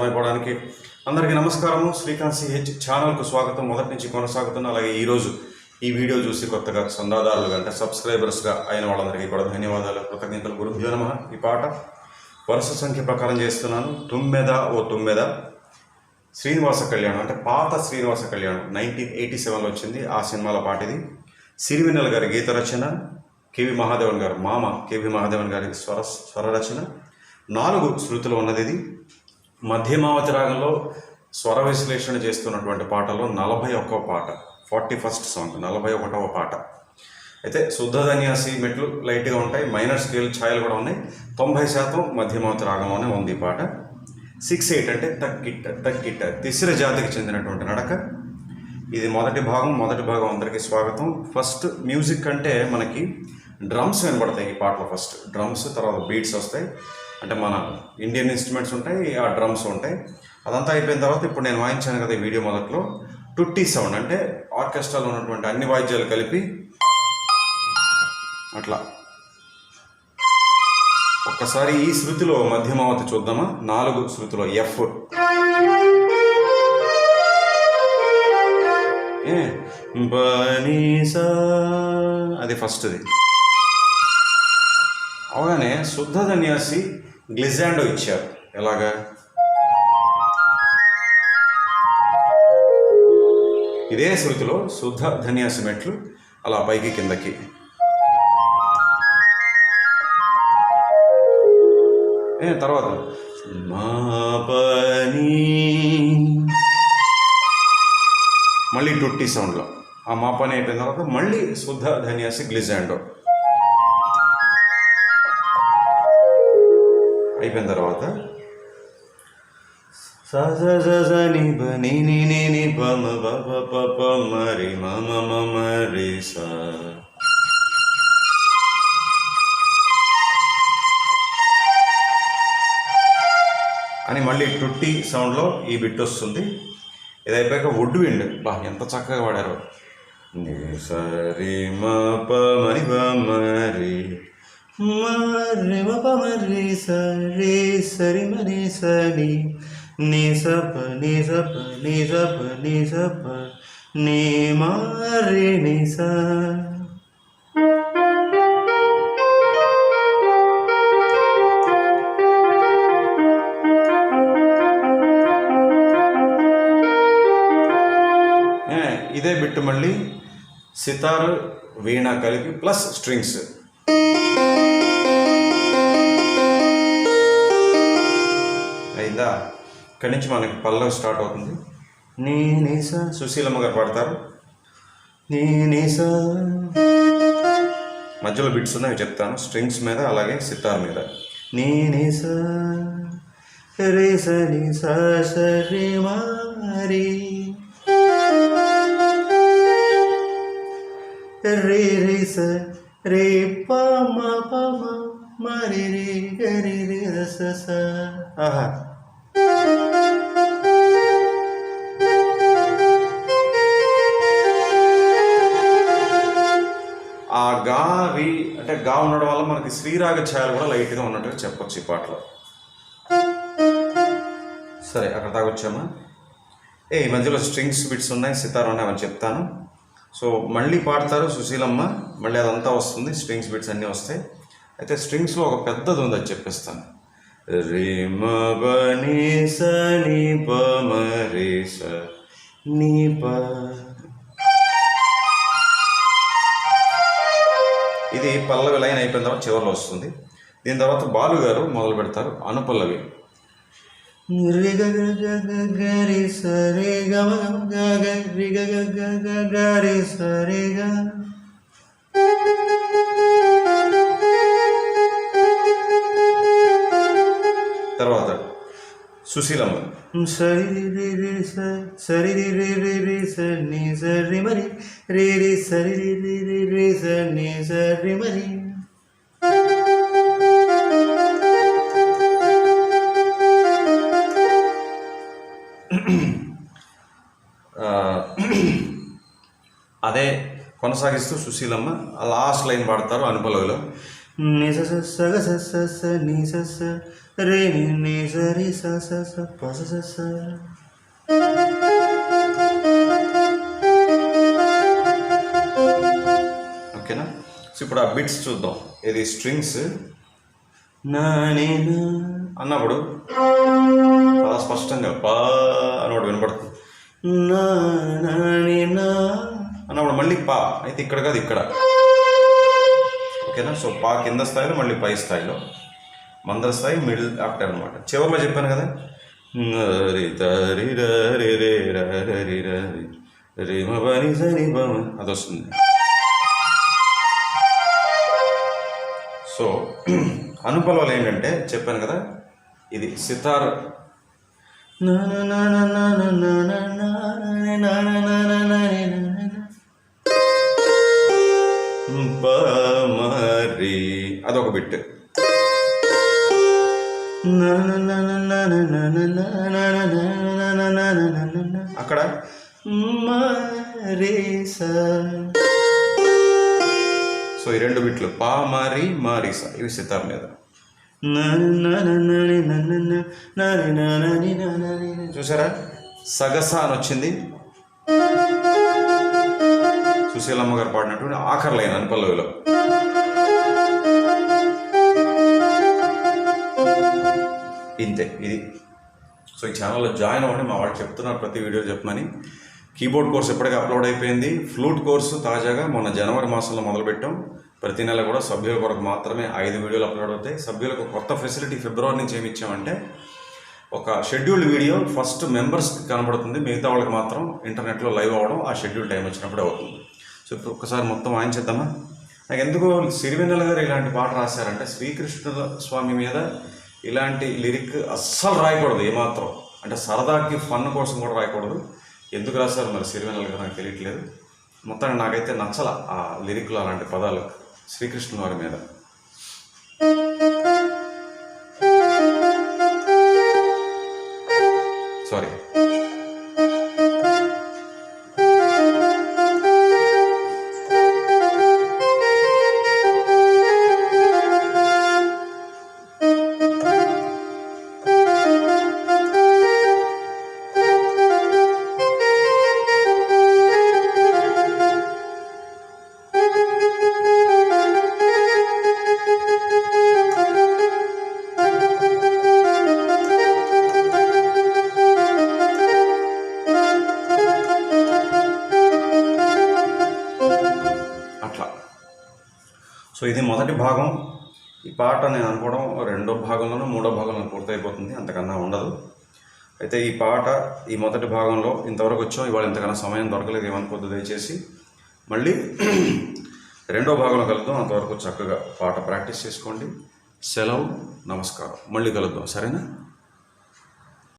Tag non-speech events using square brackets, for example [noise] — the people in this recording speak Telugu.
అర్థమైపోవడానికి అందరికీ నమస్కారము. శ్రీకాంత్ సిహెచ్ ఛానల్కు స్వాగతం. మొదటి నుంచి కొనసాగుతున్న అలాగే ఈరోజు ఈ వీడియో చూసి కొత్తగా చందాదారులుగా అంటే సబ్స్క్రైబర్స్గా అయిన వాళ్ళందరికీ కూడా ధన్యవాదాలు కృతజ్ఞతలు గురుభ్యో నమ ఈ పాట వరుస సంఖ్య ప్రకారం చేస్తున్నాను. తుమ్మెద ఓ తుమ్మెద. శ్రీనివాస కళ్యాణం అంటే పాత శ్రీనివాస కళ్యాణం నైన్టీన్ ఎయిటీ సెవెన్లో వచ్చింది. ఆ సినిమాల పాట ఇది. సిరివెన్నెల గారి గీత రచన కేవి మహాదేవన్ గారు మామ కేవి మహాదేవన్ గారి స్వర స్వర రచన. నాలుగు శృతులు ఉన్నది ఇది. మధ్యమావతి రాగంలో స్వర విశ్లేషణ చేస్తున్నటువంటి పాటలో నలభై ఒక్కవ పాట ఫార్టీ ఫస్ట్ సాంగ్ నలభై ఒకటవ పాట. అయితే శుద్ధ ధన్యాసి మెట్లు లైట్గా ఉంటాయి మైనర్ స్కేల్ ఛాయలు కూడా ఉన్నాయి. తొంభై శాతం మధ్యమావతి రాగంలోనే ఉంది ఈ పాట. సిక్స్ ఎయిట్ అంటే తక్కిట్ట తక్కిట్ట తిసిర జాతికి చెందినటువంటి నడక. ఇది మొదటి భాగం మొదటి భాగం అందరికీ స్వాగతం. ఫస్ట్ మ్యూజిక్ అంటే మనకి డ్రమ్స్ వినబడతాయి ఈ పాటలో ఫస్ట్. డ్రమ్స్ తర్వాత బీట్స్ వస్తాయి. అంటే మన ఇండియన్ ఇన్స్ట్రుమెంట్స్ ఉంటాయి ఆ డ్రమ్స్ ఉంటాయి. అదంతా అయిపోయిన తర్వాత ఇప్పుడు నేను వాయించాను కదా ఈ వీడియో మొదట్లో. టుట్టి సౌండ్ అంటే ఆర్కెస్ట్రాలో ఉన్నటువంటి అన్ని వాయిద్యాలు కలిపి అట్లా. ఒక్కసారి ఈ శృతిలో మధ్యమావతి చూద్దామా? నాలుగు శృతిలో ఎఫ్ ఏ? బనీసా. అది ఫస్ట్ది అవగానే శుద్ధ ధన్యాసి గ్లిజాండో ఇచ్చారు. ఎలాగా? ఇదే శృతిలో శుద్ధ ధన్యాసి మెట్లు అలా పైకి కిందకి. తర్వాత. మా పని. మళ్ళీ టుట్టి సౌండ్లో. ఆ మా పని అయిపోయిన తర్వాత మళ్ళీ శుద్ధ ధన్యాసి గ్లిజాండో. అయిపోయిన తర్వాత? ని బ ని ని ని ని ప మ ప ప ప ప మ మ మ మ మ రి స. అని మళ్ళీ టుట్టి సౌండ్లో ఈ బిట్ వస్తుంది. ఇది అయిపోయాక వుడ్ విండ్. బా ఎంత చక్కగా వాడారు. ని సరి మ ప మరి ప మరి మరి మ ప మరి సరి సరి మరి సరి ని స ప ని స ప ని స ప ని స ప ని మరి ని స ఏ, ఇదే బిట్ మళ్ళీ సితార్ వీణ కలిపి ప్లస్ స్ట్రింగ్స్ ఇక్కడి నుంచి మనకి పల్లవి స్టార్ట్ అవుతుంది. నీ నీస సుశీలమ్మ గారు పాడతారు. నీ మధ్యలో బిట్స్ ఉన్నాయి చెప్తాను. స్ట్రింగ్స్ మీద అలాగే సితార్ మీద. నీ రే స ని స రే మారి రే. రే స రే పమ పమ మరి రే గరి రే స స. ఆహా. ఆ గా రి అంటే గా ఉండడం వల్ల మనకి శ్రీరాగ ఛాయలు కూడా లైట్గా ఉన్నట్టుగా చెప్పొచ్చు ఈ పాటలో. సరే అక్కడ దాకా వచ్చామా? ఏ ఈ మధ్యలో స్ట్రింగ్స్ బిట్స్ ఉన్నాయి సితార్ ఉన్నాయి అని చెప్తాను. సో మళ్ళీ పాడతారు సుశీలమ్మ మళ్ళీ అదంతా వస్తుంది స్ట్రింగ్స్ బిట్స్ అన్నీ వస్తాయి. అయితే స్ట్రింగ్స్లో ఒక పెద్దది ఉంది అది చెప్పేస్తాను. రే స ని ప స ని ప ఇది పల్లవి లైన్ అయిపోయిన తర్వాత చివరిలో వస్తుంది. దీని తర్వాత బాలు గారు మొదలు పెడతారు అనుపల్లవి. రి గ గ గ సుశీలమ్మ సరి రి రి స సరి రి రి రి రి స ని స రి మరి రి రి సరి రి రి రి రి స ని స రి మరి అదే కొనసాగిస్తూ సుశీలమ్మ లాస్ట్ లైన్ పాడతారు అనుపలవిలో. ని స స స గ స స స ని స స రే ని ని స స స ప స స స. ఓకేనా? సో ఇప్పుడు ఆ బిట్స్ చూద్దాం. ఇది స్ట్రింగ్స్? అన్నప్పుడు చాలా స్పష్టంగా పా అన్నప్పుడు వినపడుతుంది. నా నాని నా. అన్నప్పుడు మళ్ళీ పా. అయితే ఇక్కడ కాదు ఇక్కడ. ఓకేనా? సో పా కింద స్థాయిలో మళ్ళీ పై స్థాయిలో. మందర స్థాయి మిడిల్ ఆక్టర్ అనమాట చివరిలో చెప్పాను కదా రి ర రి రే అది వస్తుంది సో అనుపలవలు ఏంటంటే చెప్పాను కదా ఇది సితార్ అదొక బిట్ అక్కడ? సో ఈ రెండు బిట్లు పా మారి మారిసా ఇవి సితార్ మీద. చూసారా? సగస అని వచ్చింది. సుశీలమ్మ గారు పాడినటువంటి ఆఖరి లైన్ అనుపల్లవిలో. అంతే ఇది. సో ఈ ఛానల్లో జాయిన్ అవ్వండి మా వాళ్ళు చెప్తున్నారు ప్రతి వీడియో చెప్పమని. కీబోర్డ్ కోర్స్ ఇప్పటికే అప్లోడ్ అయిపోయింది. ఫ్లూట్ కోర్సు తాజాగా మొన్న జనవరి మాసంలో మొదలుపెట్టాం. ప్రతి నెల కూడా సభ్యుల కొరకు మాత్రమే ఐదు వీడియోలు అప్లోడ్ అవుతాయి. సభ్యులకు కొత్త ఫెసిలిటీ ఫిబ్రవరి నుంచి ఏమి ఇచ్చామంటే ఒక షెడ్యూల్డ్ వీడియో ఫస్ట్ మెంబర్స్కి కనబడుతుంది. మిగతా వాళ్ళకి మాత్రం ఇంటర్నెట్లో లైవ్ అవ్వడం ఆ షెడ్యూల్ టైం వచ్చినప్పుడే అవుతుంది. సో ఇప్పుడు ఒక్కసారి మొత్తం వాయించేద్దామా నాకు ఎందుకో సిరివెన్నెల గారు ఇలాంటి పాట రాశారంటే శ్రీకృష్ణ స్వామి మీద ఇలాంటి లిరిక్ అస్సలు రాయకూడదు ఏమాత్రం. అంటే సరదాకి ఫన్ కోసం కూడా రాయకూడదు. ఎందుకు రాశారు మరి సిరివెనల్ గారు నాకు తెలియట్లేదు. మొత్తానికి నాకైతే నచ్చల ఆ లిరిక్లో అలాంటి పదాలు శ్రీకృష్ణ వారి మీద. సో ఇది మొదటి భాగం. ఈ పాట నేను అనుకోవడం రెండో భాగంలోనూ మూడో భాగంలో పూర్తయిపోతుంది అంతకన్నా ఉండదు. అయితే ఈ పాట ఈ మొదటి భాగంలో ఇంతవరకు వచ్చాం ఇవాళ ఇంతకన్నా సమయం దొరకలేదు ఏమనుకోద్దు దయచేసి. మళ్ళీ [clears throat] రెండో భాగంలో కలుద్దాం అంతవరకు చక్కగా పాట ప్రాక్టీస్ చేసుకోండి. సెలవు నమస్కారం. మళ్ళీ కలుద్దాం సరేనా?